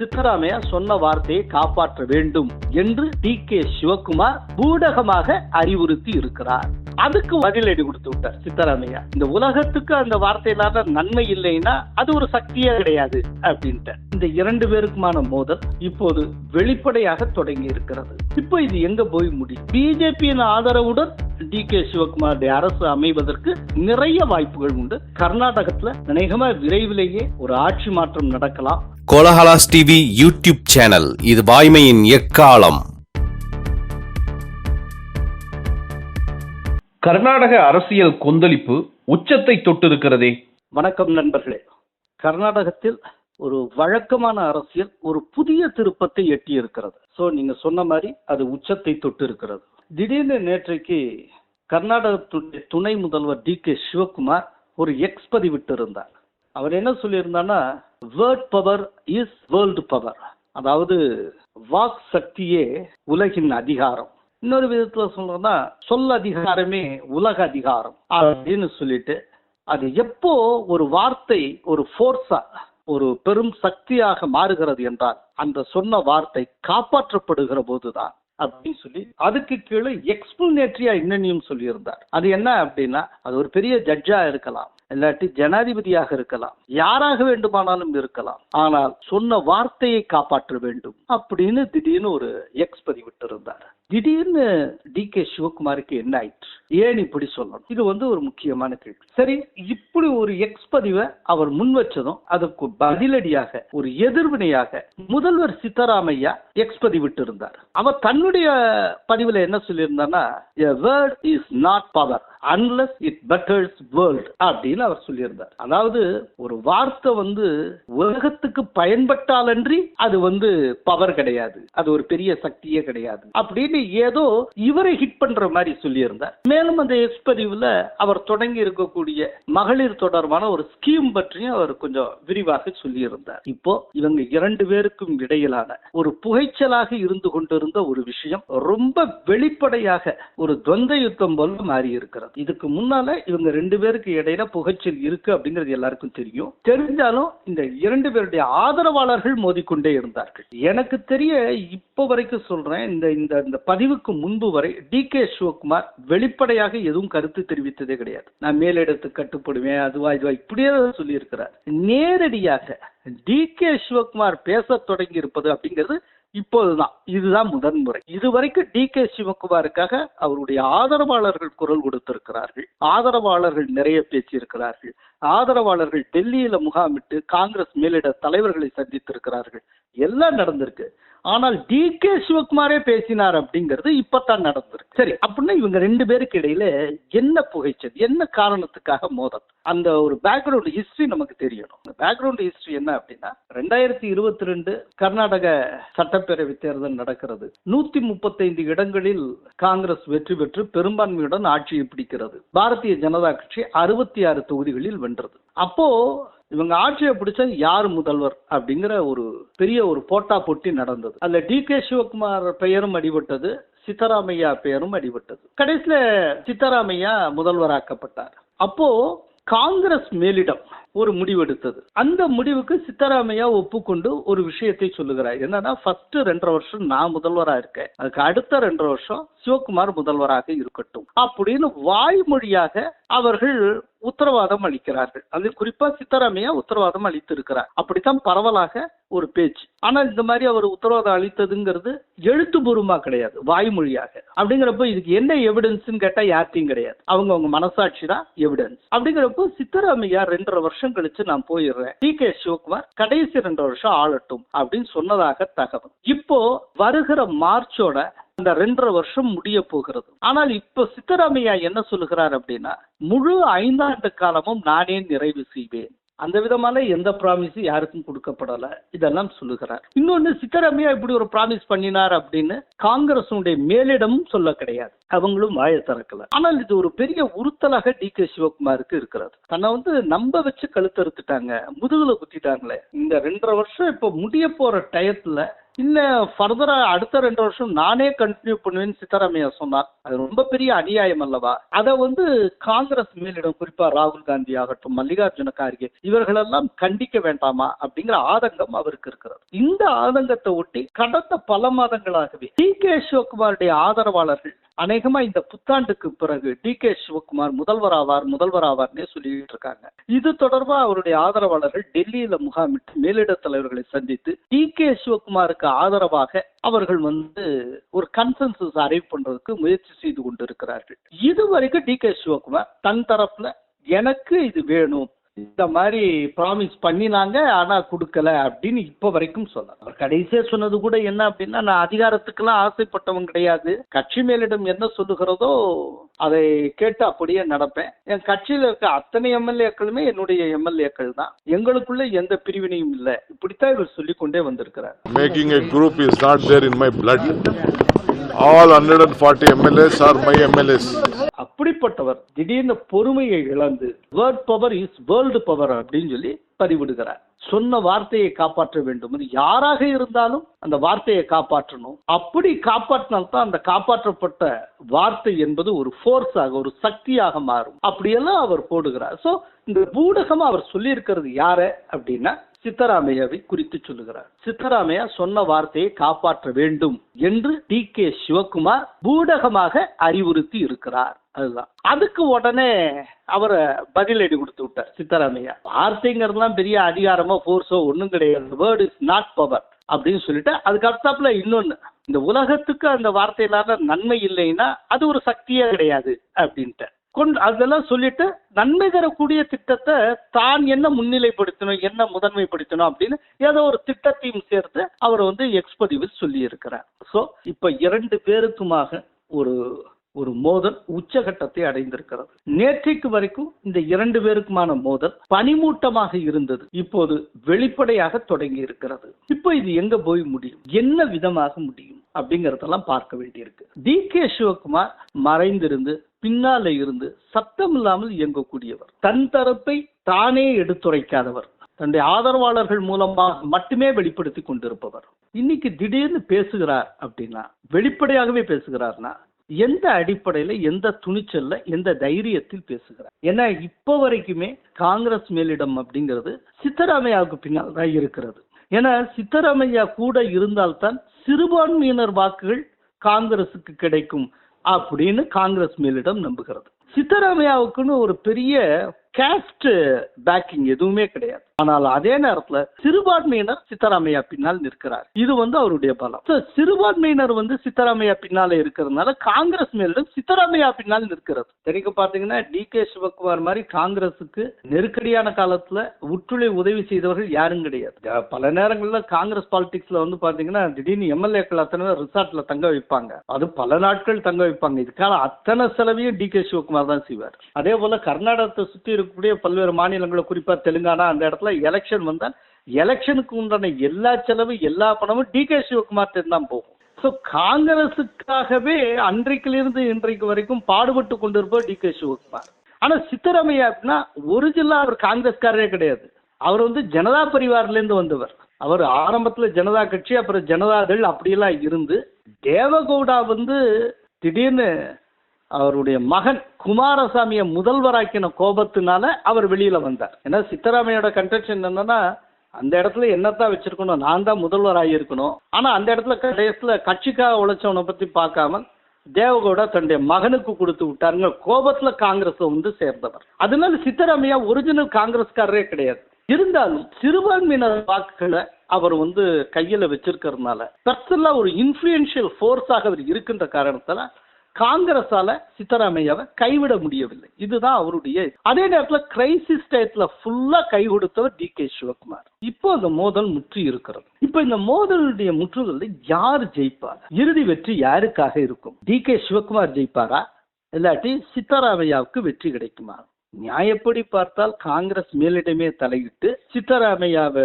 சித்தராமையா சொன்ன வார்த்தையை காப்பாற்ற வேண்டும் என்று டி கே சிவகுமார் பூடகமாக அறிவுறுத்தி இருக்கிறார். அதுக்கு பதிலடி கொடுத்து விட்டார் சித்தராமையா. இந்த உலகத்துக்கு அந்த வார்த்தையில நன்மை இல்லைன்னா அது ஒரு சக்தியே கிடையாது அப்படின்ட்டு இந்த இரண்டு பேருக்குமான மோதல் இப்போது வெளிப்படையாக தொடங்கி இருக்கிறது. இப்போ இது எங்க போய் முடியும் பிஜேபியின் ஆதரவுடன் டி கே சிவகுமாருடைய அரசு அமைவதற்கு நிறைய வாய்ப்புகள் உண்டு. கர்நாடகத்துல அநேகமா விரைவிலேயே ஒரு ஆட்சி மாற்றம் நடக்கலாம். Kolahalas TV YouTube channel. இது வாய்மையின் எக்காலம். கர்நாடக அரசியல் கொந்தளிப்பு உச்சத்தை தொட்டிருக்கிறதே. வணக்கம் நண்பர்களே. கர்நாடகத்தில் ஒரு வழக்கமான அரசியல் ஒரு புதிய திருப்பத்தை எட்டி இருக்கிறது சோ நீங்க சொன்ன மாதிரி அது உச்சத்தை தொட்டு இருக்கிறது திடீர்னு நேற்றைக்கு கர்நாடகத்துடைய துணை முதல்வர் டி கே சிவகுமார் ஒரு எக்ஸ் பதிவிட்டு இருந்தார் அவர் என்ன சொல்லியிருந்தார்னா word power is world power அதாவது வாக் சக்தியே உலகின் அதிகாரம். இன்னொரு விதத்துல சொல்றோம்னா சொல் அதிகாரமே உலக அதிகாரம். அப்படின்னு சொல்லிட்டு அது எப்போ ஒரு வார்த்தை ஒரு ஃபோர்ஸா ஒரு பெரும் சக்தியாக மாறுகிறது என்றால் அந்த சொன்ன வார்த்தை காப்பாற்றப்படுகிற போதுதான் அப்படின்னு சொல்லி அதுக்கு கீழே எக்ஸ்பிளனேட்டரியா இன்னனையும் சொல்லியிருந்தார். அது என்ன அப்படின்னா அது ஒரு பெரிய ஜட்ஜா இருக்கலாம் இல்லாட்டி ஜனாதிபதியாக இருக்கலாம் யாராக வேண்டுமானாலும் இருக்கலாம். ஆனால் சொன்ன வார்த்தையை காப்பாற்ற வேண்டும் அப்படின்னு திடீர்னு ஒரு எக்ஸ் பதிவிட்டு இருந்தார் திடீர்னு டி கே சிவகுமாருக்கு என்ன ஆயிற்று? ஏன் இப்படி சொல்லணும்? இது வந்து ஒரு முக்கியமான கேள்வி. சரி இப்படி ஒரு எக்ஸ் பதிவை அவர் முன் வச்சதும் அதற்கு பதிலடியாக ஒரு எதிர்வினையாக முதல்வர் சித்தராமையா எக்ஸ் பதிவிட்டு இருந்தார் அவர் தன்னுடைய பதிவுல என்ன சொல்லியிருந்தார்னா word is not power unless it betters world அப்படின்னு அவர் சொல்லியிருந்தார். அதாவது ஒரு வார்த்தை வந்து உலகத்துக்கு பயன்பட்டாலன்றி அது வந்து பவர் கிடையாது. அது ஒரு பெரிய சக்தியே கிடையாது. அப்படின்னு ஏதோ இவரை ஹிட் பண்ற மாதிரி சொல்லியிருந்தார். மேலும் அந்த எக்ஸ்பதிவுல அவர் தொடங்கி இருக்கக்கூடிய மகளிர் தொடர்பான ஒரு ஸ்கீம் பற்றியும் அவர் கொஞ்சம் விரிவாக சொல்லியிருந்தார். இப்போ இவங்க இரண்டு பேருக்கும் இடையிலான ஒரு புகைச்சலாக இருந்து கொண்டிருந்த ஒரு விஷயம் ரொம்ப வெளிப்படையாக ஒரு துவந்த யுத்தம் போல மாறி இருக்கிறது. இதுக்கு முன்னால இவங்க ரெண்டு பேருக்கு இடையில புகைச்சல் இருக்கு அப்படிங்கிறது எல்லாருக்கும் தெரியும். தெரிஞ்சாலும் இந்த இரண்டு பேருடைய ஆதரவாளர்கள் மோதிக்கொண்டே இருந்தார்கள். எனக்கு தெரிய இப்போ வரைக்கும் சொல்றேன் இந்த இந்த பதிவுக்கு முன்பு வரை டி கே சிவகுமார் வெளிப்படையாக எதுவும் கருத்து தெரிவித்ததே கிடையாது. நான் மேலிடத்துக்கு கட்டுப்படுவேன் அதுவா இதுவா இப்படியே சொல்லி இருக்கிறார் நேரடியாக டி கே சிவகுமார் பேச தொடங்கி இருப்பது அப்படிங்கிறது இப்போதுதான். இதுதான் முதன்முறை இதுவரைக்கும் டி கே சிவகுமாருக்காக அவருடைய ஆதரவாளர்கள் குரல் கொடுத்திருக்கிறார்கள். ஆதரவாளர்கள் நிறைய பேசியிருக்கிறார்கள். ஆதரவாளர்கள் டெல்லியில முகாமிட்டு காங்கிரஸ் மேலிட தலைவர்களை சந்தித்திருக்கிறார்கள். எல்லாம் நடந்திருக்கு. ஆனால் டி கே சிவகுமாரே பேசினார் அப்படிங்கிறது இப்பத்தான் நடந்திருக்கு. சரி அப்படின்னா இவங்க ரெண்டு பேருக்கு இடையில என்ன புகைச்சல் என்ன காரணத்துக்காக மோதல்? அந்த ஒரு பேக்ரவுண்ட் ஹிஸ்டரி நமக்கு தெரியணும். பேக்ரவுண்ட் ஹிஸ்டரி என்ன அப்படின்னா ரெண்டாயிரத்தி இருபத்தி ரெண்டு கர்நாடக சட்டப்பேரவை தேர்தல் நடக்கிறது. நூத்தி முப்பத்தைந்து இடங்களில் காங்கிரஸ் வெற்றி பெற்று பெரும்பான்மையுடன் ஆட்சியை பிடிக்கிறது. பாரதிய ஜனதா கட்சி அறுபத்தி ஆறு தொகுதிகளில் வென்றது அப்போ இவங்க ஆட்சியை பிடிச்ச யார் முதல்வர் அப்படிங்கிற ஒரு பெரிய ஒரு போட்டா போட்டி நடந்தது. அதுல டி கே சிவகுமார் பெயரும் அடிபட்டது சித்தராமையா பெயரும் அடிபட்டது. கடைசியில சித்தராமையா முதல்வராக்கப்பட்டார். அப்போ காங்கிரஸ் மேலிடம் ஒரு முடிவெடுத்தது அந்த முடிவுக்கு சித்தராமையா ஒப்புக்கொண்டு ஒரு விஷயத்தை சொல்லுகிறார். என்னன்னா ஃபர்ஸ்ட் ரெண்டரை வருஷம் நான் முதல்வரா இருக்கேன். அதுக்கு அடுத்த ரெண்டரை வருஷம் சிவகுமார் முதல்வராக இருக்கட்டும். அப்படின்னு வாய்மொழியாக அவர்கள் உத்தரவாதம் அளிக்கிறார்கள். அது குறிப்பா சித்தராமையா உத்தரவாதம் அளித்திருக்கிறார். அப்படித்தான் பரவலாக ஒரு பேச்சு. ஆனால் இந்த மாதிரி அவர் உத்தரவாதம் அளித்ததுங்கிறது எழுத்துபூர்வமா கிடையாது வாய்மொழியாக. அப்படிங்கிறப்போ இதுக்கு என்ன எவிடன்ஸ்னு கேட்டா யார்த்தையும் கிடையாது. அவங்க அவங்க மனசாட்சி தான் எவிடன்ஸ் அப்படிங்கிறப்போ சித்தராமையா ரெண்டரை வருஷம் கழிச்சு நான் போயிடுறேன். டி கே சிவகுமார் கடைசி ரெண்டு வருஷம் ஆளட்டும் அப்படின்னு சொன்னதாக தகவல். இப்போ வருகிற மார்ச்சோட அந்த ரெண்டரை வருஷம் முடிய போகிறது. ஆனால் இப்ப சித்தராமையா என்ன சொல்லுகிறார் அப்படின்னா முழு ஐந்தாண்டு காலமும் நானே நிறைவு செய்வேன். அந்த விதமான எந்த ப்ராமிஸும் யாருக்கும் கொடுக்கப்படல. இதெல்லாம் சொல்லுகிறார். இன்னொன்னு சித்தராமையா இப்படி ஒரு ப்ராமிஸ் பண்ணினார் அப்படின்னு காங்கிரசுடைய மேலிடமும் சொல்ல கிடையாது. அவங்களும் வாய திறக்கல. ஆனால் இது ஒரு பெரிய உறுத்தலாக டி கே சிவகுமாருக்கு இருக்கிறது. தன்னை வந்து நம்ப வச்சு கழுத்தறுத்துட்டாங்க முதுகுல குத்திட்டாங்களே. இந்த ரெண்டரை வருஷம் இப்ப முடிய போற டயத்துல இன்னும் ஃபர்தரா அடுத்த ரெண்டு வருஷம் நானே கண்டினியூ பண்ணுவேன்னு சித்தராமையா சொன்னார். அது ரொம்ப பெரிய அநியாயம் அல்லவா? அதை வந்து காங்கிரஸ் மேலிடம் குறிப்பா ராகுல் காந்தி ஆகட்டும் மல்லிகார்ஜுன கார்கே இவர்களெல்லாம் கண்டிக்க வேண்டாமா அப்படிங்கிற ஆதங்கம் அவருக்கு இருக்கிறது. இந்த ஆதங்கத்தை ஒட்டி கடந்த பல மாதங்களாகவே டி கே சிவகுமாருடைய ஆதரவாளர்கள் அநேகமா இந்த புத்தாண்டுக்கு பிறகு டி கே சிவகுமார் முதல்வர் ஆவார் முதல்வர் ஆவார்னே சொல்லிட்டு இருக்காங்க. இது தொடர்பா அவருடைய ஆதரவாளர்கள் டெல்லியில முகாமிட்டு மேலிட தலைவர்களை சந்தித்து டி கே சிவகுமாருக்கு ஆதரவாக அவர்கள் வந்து ஒரு கன்சென்சஸ் அரைவ் பண்றதுக்கு முயற்சி செய்து கொண்டிருக்கிறார்கள். இதுவரைக்கும் டி கே சிவகுமார் தன் தரப்புல எனக்கு இது வேணும். இந்த மாதிரி ப்ராமிஸ் பண்ணினாங்க ஆனா கொடுக்கல அப்படின்னு இப்ப வரைக்கும் சொன்னார் அவர் கடைசியா சொன்னது கூட என்ன அப்படின்னா நான் அதிகாரத்துக்கெல்லாம் ஆசைப்பட்டவன் கிடையாது. கட்சி மேலிடம் என்ன சொல்லுகிறதோ அதை கேட்டு அப்படியே நடப்பேன். என் கட்சியில இருக்க அத்தனை எம்எல்ஏக்களுமே என்னுடைய எம்எல்ஏக்கள் தான். எங்களுக்குள்ள எந்த பிரிவினையும் இல்லை. இப்படித்தான் இவர் சொல்லிக்கொண்டே வந்திருக்கிறார். வந்திருக்கிறார் group is not there in my blood all hundred and forty MLAs are my MLAs. அப்படிப்பட்டவர் திடீர்னு பொறுமையை இழந்து word power is world power அப்படின்னு சொல்லி பதிவிடுகிறார் சொன்ன வார்த்தையை காப்பாற்ற வேண்டும். அது யாராக இருந்தாலும் அந்த வார்த்தையை காப்பாற்றணும். அப்படி காப்பாற்றினால்தான் அந்த காப்பாற்றப்பட்ட வார்த்தை என்பது ஒரு ஃபோர்ஸாக ஒரு சக்தியாக மாறும். அப்படியெல்லாம் அவர் போடுகிறார். சோ இந்த பூடகம் அவர் சொல்லியிருக்கிறது யார அப்படின்னா சித்தராமையாவை குறித்து சொல்லுகிறார். சித்தராமையா சொன்ன வார்த்தையை காப்பாற்ற வேண்டும் என்று டி கே சிவகுமார் பூடகமாக அறிவுறுத்தி இருக்கிறார். அதுதான். அதுக்கு உடனே அவரை பதிலடி கொடுத்து விட்டார் சித்தராமையா வார்த்தைங்கிறதுலாம் பெரிய அதிகாரமோ ஃபோர்ஸோ ஒன்றும் கிடையாது. வேர்ட் இஸ் நாட் பவர் அப்படின்னு சொல்லிட்டு அதுக்கு அடுத்தாப்புல இன்னொன்னு. இந்த உலகத்துக்கு அந்த வார்த்தையிலான நன்மை இல்லைன்னா அது ஒரு சக்தியே கிடையாது அப்படின்ட்டு கொண்டு அதெல்லாம் சொல்லிட்டு நன்மை தரக்கூடிய திட்டத்தை தான் என்ன முன்னிலைப்படுத்தணும் என்ன முதன்மைப்படுத்தணும் அப்படின்னு ஏதோ ஒரு திட்டத்தையும் சேர்த்து அவர் வந்து எக்ஸ்பதிவில் சொல்லி இருக்கிறார் ஸோ இப்போ இரண்டு பேருக்குமாக ஒரு ஒரு மோதல் உச்சகட்டத்தை அடைந்திருக்கிறது. நேற்றைக்கு வரைக்கும் இந்த இரண்டு பேருக்குமான மோதல் பனிமூட்டமாக இருந்தது. இப்போது வெளிப்படையாக தொடங்கி இருக்கிறது. இப்போ இது எங்க போய் முடியும்? என்ன விதமாக முடியும்? அப்படிங்கறதெல்லாம் பார்க்க வேண்டியிருக்கு. டி கே சிவகுமார் மறைந்திருந்து பின்னால இருந்து சத்தம் இல்லாமல் இயங்கக்கூடியவர். தன் தரப்பை தானே எடுத்துரைக்காதவர். தன்னுடைய ஆதரவாளர்கள் மூலமாக மட்டுமே வெளிப்படுத்தி கொண்டிருப்பவர். இன்னைக்கு திடீர்னு பேசுகிறார் அப்படின்னா வெளிப்படையாகவே பேசுகிறார்னா எந்த அடிப்படையில எந்த துணிச்சல்ல எந்த தைரியத்தில் பேசுகிறார்? ஏன்னா இப்போ வரைக்குமே காங்கிரஸ் மேலிடம் அப்படிங்கிறது சித்தராமையாவுக்கு பின்னால் தான் இருக்கிறது. ஏன்னா சித்தராமையா கூட இருந்தால்தான் சிறுபான்மையினர் வாக்குகள் காங்கிரசுக்கு கிடைக்கும் அப்படின்னு காங்கிரஸ் மேலிடம் நம்புகிறது. சித்தராமையாவுக்குன்னு ஒரு பெரிய கேஸ்ட் பேக்கிங் எதுவுமே கிடையாது. ஆனால் அதே நேரத்துல சிறுபான்மையினர் சித்தராமையா பின்னால் நிற்கிறார். இது வந்து அவருடைய பலம். சிறுபான்மையினர் வந்து சித்தராமையா பின்னால இருக்கிறதுனால காங்கிரஸ் மேலிடம் சித்தராமையா பின்னால் நிற்கிறது. தெரிவிக்க பாத்தீங்கன்னா டி கே சிவகுமார் மாதிரி காங்கிரசுக்கு நெருக்கடியான காலத்துல உற்றுளை உதவி செய்தவர்கள் யாரும் கிடையாது. பல நேரங்களில் காங்கிரஸ் பாலிடிக்ஸ்ல வந்து பாத்தீங்கன்னா திடீர்னு எம்எல்ஏக்கள் அத்தனை ரிசார்ட்ல தங்க வைப்பாங்க. அது பல நாட்கள் தங்க வைப்பாங்க. இதுக்கான அத்தனை செலவையும் டி கே சிவகுமார் தான் செய்வார். அதே போல கர்நாடகத்தை சுற்றி இருக்கக்கூடிய பல்வேறு மாநிலங்களை குறிப்பா தெலுங்கானா அந்த இடத்துல எலெக்ஷன் வந்தால் எலெக்ஷனுக்கு உண்டான எல்லா செலவு எல்லா பணமும் டி கே சிவகுமார் தான் போகும். ஸோ காங்கிரசுக்காகவே அன்றைக்கிலிருந்து இன்றைக்கு வரைக்கும் பாடுபட்டு கொண்டிருப்பவர் டி கே சிவகுமார் ஆனா சித்தராமையா அப்படின்னா ஒரிஜினலா அவர் காங்கிரஸ்காரரே கிடையாது. அவர் வந்து ஜனதா பரிவார்லேருந்து வந்தவர். அவர் ஆரம்பத்தில் ஜனதா கட்சி அப்புறம் ஜனதாதள் அப்படியெல்லாம் இருந்து தேவகவுடா வந்து திடீர்னு அவருடைய மகன் குமாரசாமியை முதல்வராக்கின கோபத்தினால அவர் வெளியில வந்தார். ஏன்னா சித்தராமையோட கன்டென்ஷன் என்னன்னா அந்த இடத்துல என்னத்தான் வச்சிருக்கணும்? நான் தான் முதல்வர் ஆகியிருக்கணும் ஆனா அந்த இடத்துல கடைசியில கட்சிக்காக உழைச்சவனை பத்தி பார்க்காம தேவகவுடா தன்னுடைய மகனுக்கு கொடுத்து விட்டாருங்க. கோபத்துல காங்கிரஸ் வந்து சேர்ந்தவர். அதனால சித்தராமையா ஒரிஜினல் காங்கிரஸ்காரரே கிடையாது. இருந்தாலும் சிறுபான்மையினர் வாக்குகளை அவர் வந்து கையில வச்சிருக்கிறதுனால பர்சனலா ஒரு இன்ஃபுளுன்ஷியல் ஃபோர்ஸாக அவர் இருக்கின்ற காரணத்தால காங்கிரஸால சித்தராமையாவை கைவிட முடியவில்லை. இதுதான் அவருடைய அதே நேரத்துல கிரைசிஸ் டயத்துல ஃபுல்லா கை கொடுத்தவர் டி கே சிவகுமார். இப்போ அந்த மோதல் முற்றி இருக்கிறது. இப்போ இந்த மோதலுடைய முற்றுதலில் யார் ஜெயிப்பார்? இறுதி வெற்றி யாருக்காக இருக்கும்? டி கே சிவகுமார் ஜெயிப்பாரா? இல்லாட்டி சித்தராமையாவுக்கு வெற்றி கிடைக்குமா? நியாயப்படி பார்த்தால் காங்கிரஸ் மேலிடமே தலையிட்டு சித்தராமையாவை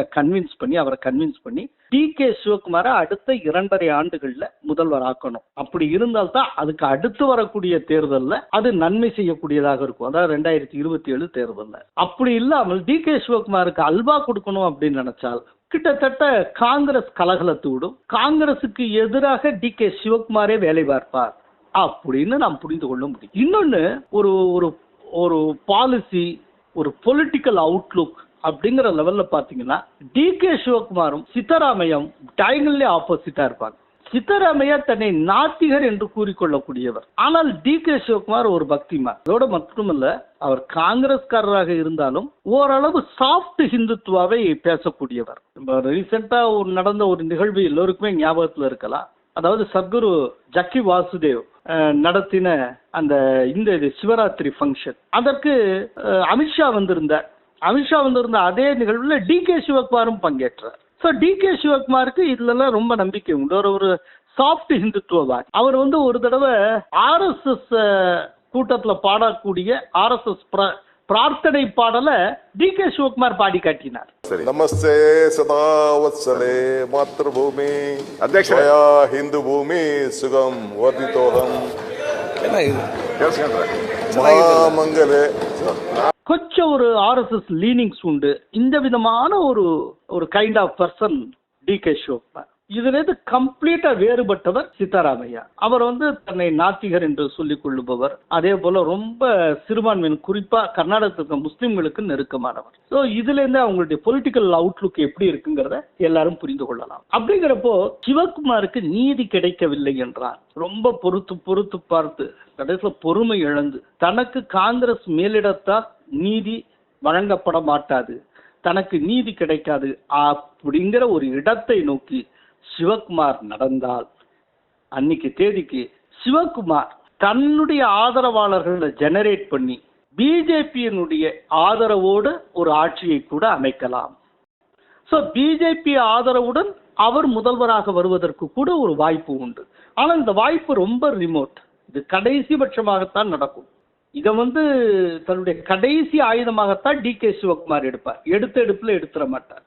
கன்வின்ஸ் பண்ணி அவரை கன்வின்ஸ் பண்ணி டி கே சிவகுமாரை அடுத்த இரண்டரை ஆண்டுகள்ல முதல்வர் ஆக்கணும். அப்படி இருந்தால்தான் அதுக்கு அடுத்து வரக்கூடிய தேர்தலில் அது நன்மை செய்யக்கூடியதாக இருக்கும். அதாவது ரெண்டாயிரத்தி இருபத்தி ஏழு தேர்தலில். அப்படி இல்லாமல் டி கே சிவகுமாருக்கு அல்வா கொடுக்கணும் அப்படின்னு நினைச்சால் கிட்டத்தட்ட காங்கிரஸ் கலகலத்து விடும். காங்கிரசுக்கு எதிராக டி கே சிவகுமாரே வேலை பார்ப்பார் அப்படின்னு நாம் புரிந்து கொள்ள முடியும். இன்னொன்று ஒரு ஒரு ஒரு பாலிசி ஒரு பொலிட்டிக்கல் அவுட்லுக் அப்படிங்கிற லெவல்ல பாத்தீங்கன்னா டி கே சிவகுமாரும் சித்தராமையும் டயங்கல்லே ஆப்போசிட்டா இருப்பாங்க. சித்தராமையா தன்னை நாத்திகர் என்று கூறிக்கொள்ளக்கூடியவர். ஆனால் டி கே சிவகுமார் ஒரு பக்திமா அதோட மட்டுமல்ல அவர் காங்கிரஸ்காரராக இருந்தாலும் ஓரளவு சாஃப்ட் ஹிந்துத்துவாவை பேசக்கூடியவர். ரீசெண்டா ஒரு நடந்த ஒரு நிகழ்வு எல்லோருக்குமே ஞாபகத்துல இருக்கலாம். அதாவது சத்குரு ஜக்கி வாசுதேவ் நடத்தின அந்த இந்த இது சிவராத்திரி ஃபங்க்ஷன் அதற்கு அமித்ஷா வந்திருந்தார். அமித்ஷா வந்திருந்த அதே நிகழ்வுல டி கே சிவகுமாரும் பங்கேற்றார். ஸோ டி கே சிவகுமாருக்கு இதுலலாம் ரொம்ப நம்பிக்கை உண்டு. அவர் ஒரு சாஃப்ட் ஹிந்துத்துவவாதி. அவர் வந்து ஒரு தடவை ஆர்எஸ்எஸ் கூட்டத்தில் பாடக்கூடிய ஆர்எஸ்எஸ் பிரார்த்தனை பாடல டி கே சிவகுமார் பாடி காட்டினார். நமஸ்தே சதா வத்சலே மாத்ருபூமி. அத்தியக்ஷயா ஹிந்து பூமி சுகம் வர்தித்தோகம் மகாமங்கலே கொஞ்சம் ஒரு ஆர்எஸ்எஸ் லீனிங்ஸ் உண்டு. இந்த விதமான ஒரு ஒரு kind of person D K Shobha இதுலேருந்து கம்ப்ளீட்டா வேறுபட்டவர் சித்தாராமையா. அவர் வந்து தன்னை நாத்திகர் என்று சொல்லிக் கொள்ளுபவர். அதே போல ரொம்ப சிறுபான்மையின் குறிப்பா கர்நாடகத்தில் முஸ்லிம்களுக்கு நெருக்கமானவர். ஸோ இதுல இருந்து அவங்களுடைய பொலிட்டிக்கல் அவுட்லுக் எப்படி இருக்குங்கிறத எல்லாரும் புரிந்து கொள்ளலாம். அப்படிங்கிறப்போ சிவகுமாருக்கு நீதி கிடைக்கவில்லை என்றார் ரொம்ப பொறுத்து பொறுத்து பார்த்து கடைசியில் பொறுமை இழந்து தனக்கு காங்கிரஸ் மேலிடத்தால் நீதி வழங்கப்பட மாட்டாது. தனக்கு நீதி கிடைக்காது. அப்படிங்கிற ஒரு இடத்தை நோக்கி சிவகுமார் நடந்தால் அன்னைக்கு தேதிக்கு சிவகுமார் தன்னுடைய ஆதரவாளர்களை ஜெனரேட் பண்ணி பிஜேபியினுடைய ஆதரவோடு ஒரு ஆட்சியை கூட அமைக்கலாம். ஸோ பிஜேபி ஆதரவுடன் அவர் முதல்வராக வருவதற்கு கூட ஒரு வாய்ப்பு உண்டு. ஆனால் இந்த வாய்ப்பு ரொம்ப ரிமோட் இது கடைசி பட்சமாகத்தான் நடக்கும். இதை வந்து தன்னுடைய கடைசி ஆயுதமாகத்தான் டி கே சிவகுமார் எடுப்பார். எடுத்த எடுப்பில் எடுத்துட மாட்டார்.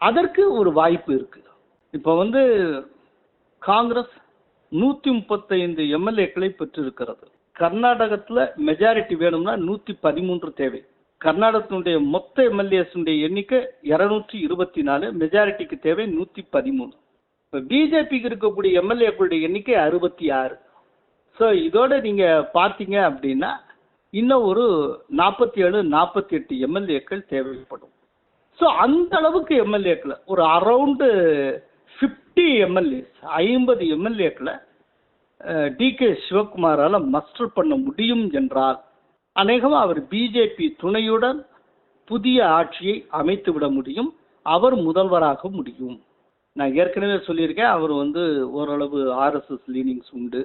அதற்கு ஒரு வாய்ப்பு இருக்கு. இப்போ வந்து காங்கிரஸ் நூற்றி முப்பத்தைந்து எம்எல்ஏக்களை பெற்றிருக்கிறது. கர்நாடகத்தில் மெஜாரிட்டி வேணும்னா நூற்றி பதிமூன்று தேவை. கர்நாடகத்தினுடைய மொத்த எம்எல்ஏஸுடைய எண்ணிக்கை இரநூற்றி இருபத்தி நாலு மெஜாரிட்டிக்கு தேவை நூற்றி பதிமூணு. இப்போ பிஜேபிக்கு இருக்கக்கூடிய எம்எல்ஏக்களுடைய எண்ணிக்கை அறுபத்தி ஆறு. ஸோ இதோட நீங்கள் பார்த்தீங்க அப்படின்னா இன்னும் ஒரு நாற்பத்தி ஏழு நாற்பத்தி எட்டு எம்எல்ஏக்கள் தேவைப்படும். ஸோ அந்த அளவுக்கு எம்எல்ஏக்களை ஒரு அரவுண்டு ஃபிஃப்டி எம்எல்ஏஸ் ஐம்பது எம்எல்ஏக்களை டி கே சிவகுமாரால் மஸ்டர் பண்ண முடியும் என்றால் அநேகமாக அவர் பிஜேபி துணையுடன் புதிய ஆட்சியை அமைத்து விட முடியும். அவர் முதல்வராக முடியும். நான் ஏற்கனவே சொல்லியிருக்கேன் அவர் வந்து ஓரளவு ஆர்எஸ்எஸ் லீனிங்ஸ் உண்டு.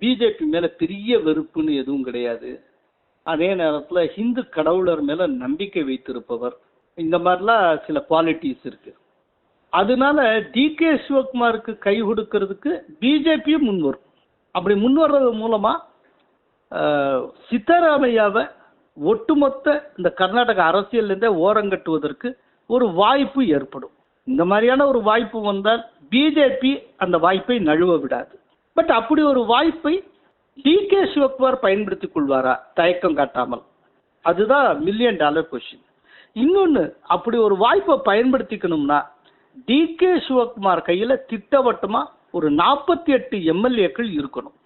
பிஜேபி மேலே பெரிய வெறுப்புன்னு எதுவும் கிடையாது. அதே நேரத்தில் ஹிந்து கடவுளர் மேலே நம்பிக்கை வைத்திருப்பவர். இந்த மாதிரிலாம் சில குவாலிட்டிஸ் இருக்கு. அதனால டி கே சிவகுமாருக்கு கை கொடுக்கறதுக்கு பிஜேபியும் முன்வரும் அப்படி முன்வர்றது மூலமா சித்தராமையாவை ஒட்டுமொத்த இந்த கர்நாடக அரசியல்லேருந்தே ஓரங்கட்டுவதற்கு ஒரு வாய்ப்பு ஏற்படும். இந்த மாதிரியான ஒரு வாய்ப்பு வந்தால் பிஜேபி அந்த வாய்ப்பை நழுவ விடாது. பட் அப்படி ஒரு வாய்ப்பை டி கே சிவகுமார் பயன்படுத்திக் கொள்வாரா? தயக்கம் காட்டாமல். அதுதான் மில்லியன் டாலர் கொஸ்டின் இன்னொன்று அப்படி ஒரு வாய்ப்பை பயன்படுத்திக்கணும்னா டி கே சிவகுமார் கையில் திட்டவட்டமாக ஒரு நாற்பத்தி எட்டு எம்எல்ஏக்கள் இருக்கணும்.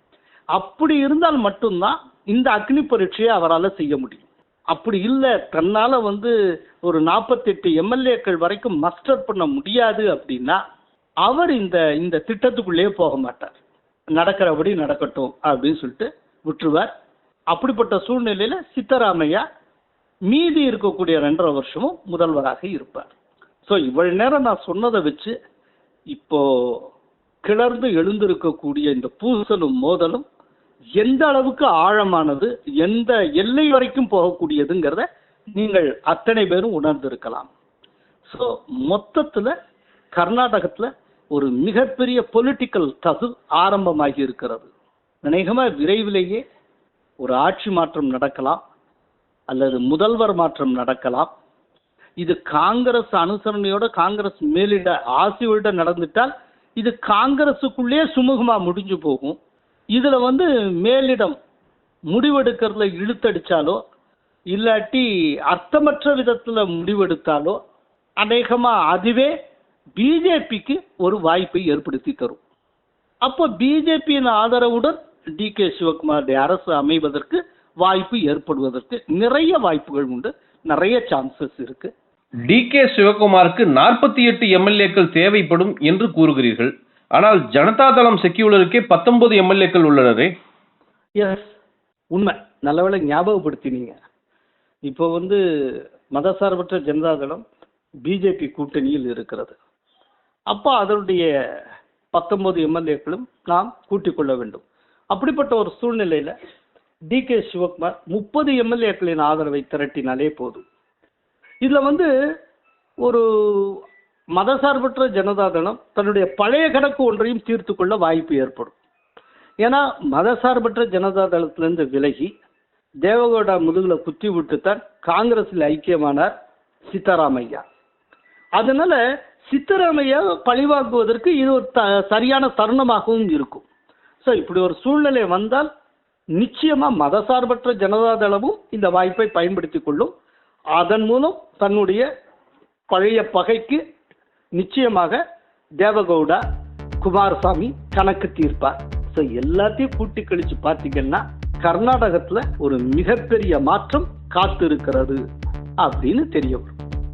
அப்படி இருந்தால் மட்டும்தான் இந்த அக்னி பரீட்சையை அவரால் செய்ய முடியும். அப்படி இல்லை தன்னால் வந்து ஒரு நாற்பத்தெட்டு எம்எல்ஏக்கள் வரைக்கும் மஸ்டர் பண்ண முடியாது அப்படின்னா அவர் இந்த இந்த திட்டத்துக்குள்ளேயே போக மாட்டார். நடக்கிறபடி நடக்கட்டும் அப்படின்னு சொல்லிட்டு விட்டுருவார். அப்படிப்பட்ட சூழ்நிலையில் சித்தராமையா மீதி இருக்கக்கூடிய ரெண்டரை வருஷமும் முதல்வராக இருப்பார். ஸோ இவ்வளவு நேரம் நான் சொன்னதை வச்சு இப்போ கிளர்ந்து எழுந்திருக்கக்கூடிய இந்த பூசலும் மோதலும் எந்த அளவுக்கு ஆழமானது எந்த எல்லை வரைக்கும் போகக்கூடியதுங்கிறத நீங்கள் அத்தனை பேரும் உணர்ந்திருக்கலாம். ஸோ மொத்தத்தில் கர்நாடகத்தில் ஒரு மிகப்பெரிய பொலிட்டிக்கல் தசு ஆரம்பமாகி இருக்கிறது. அநேகமாக விரைவிலேயே ஒரு ஆட்சி மாற்றம் நடக்கலாம் அல்லது முதல்வர் மாற்றம் நடக்கலாம். இது காங்கிரஸ் அனுசரணையோட காங்கிரஸ் மேலிட ஆசையோட நடந்துட்டால் இது காங்கிரஸுக்குள்ளே சுமூகமா முடிஞ்சு போகும். இதுல வந்து மேலிடம் முடிவெடுக்கிறதுல இழுத்தடிச்சாலோ இல்லாட்டி அர்த்தமற்ற விதத்துல முடிவெடுத்தாலோ அநேகமா அதுவே பிஜேபிக்கு ஒரு வாய்ப்பை ஏற்படுத்தி தரும். அப்போ பிஜேபியின் ஆதரவுடன் டி கே சிவகுமாருடைய அரசு அமைவதற்கு வாய்ப்பு ஏற்படுவதற்கு நிறைய வாய்ப்புகள் உண்டு. நிறைய சான்சஸ் இருக்கு. டி கே சிவகுமாருக்கு நாற்பத்தி எட்டு எம்எல்ஏக்கள் தேவைப்படும் என்று கூறுகிறீர்கள். ஆனால் ஜனதாதளம் செக்யூலருக்கே பத்தொன்பது எம்எல்ஏக்கள் உள்ளனரே எஸ் உண்மை. நல்லவேளை ஞாபகப்படுத்தினீங்க. இப்போ வந்து மதசார்பற்ற ஜனதாதளம் பிஜேபி கூட்டணியில் இருக்கிறது. அப்போ அதனுடைய பத்தொன்பது எம்எல்ஏக்களும் நாம் கூட்டிக் கொள்ள வேண்டும். அப்படிப்பட்ட ஒரு சூழ்நிலையில் டி கே சிவகுமார் முப்பது எம்எல்ஏக்களின் ஆதரவை திரட்டினாலே போதும். இதில் வந்து ஒரு மதசார்பற்ற ஜனதாதளம் தன்னுடைய பழைய கணக்கு ஒன்றையும் தீர்த்து கொள்ள வாய்ப்பு ஏற்படும். ஏன்னா மதசார்பற்ற ஜனதா தளத்திலிருந்து விலகி தேவகவுடா முதுகில் குத்தி விட்டுத்தான் காங்கிரஸில் ஐக்கியமானார் சித்தராமையா அதனால சித்தராமையா பழிவாங்குவதற்கு இது ஒரு த சரியான தருணமாகவும் இருக்கும். ஸோ இப்படி ஒரு சூழ்நிலை வந்தால் நிச்சயமாக மதசார்பற்ற ஜனதாதளமும் இந்த வாய்ப்பை பயன்படுத்தி கொள்ளும். அதன் மூலம் தன்னுடைய பழைய பகைக்கு நிச்சயமாக தேவகவுடா குமாரசாமி கணக்கு தீர்ப்பார். ஸோ எல்லாத்தையும் கூட்டி கழிச்சு பார்த்தீங்கன்னா கர்நாடகத்தில் ஒரு மிகப்பெரிய மாற்றம் காத்து இருக்கிறது அப்படின்னு தெரிய வரும்.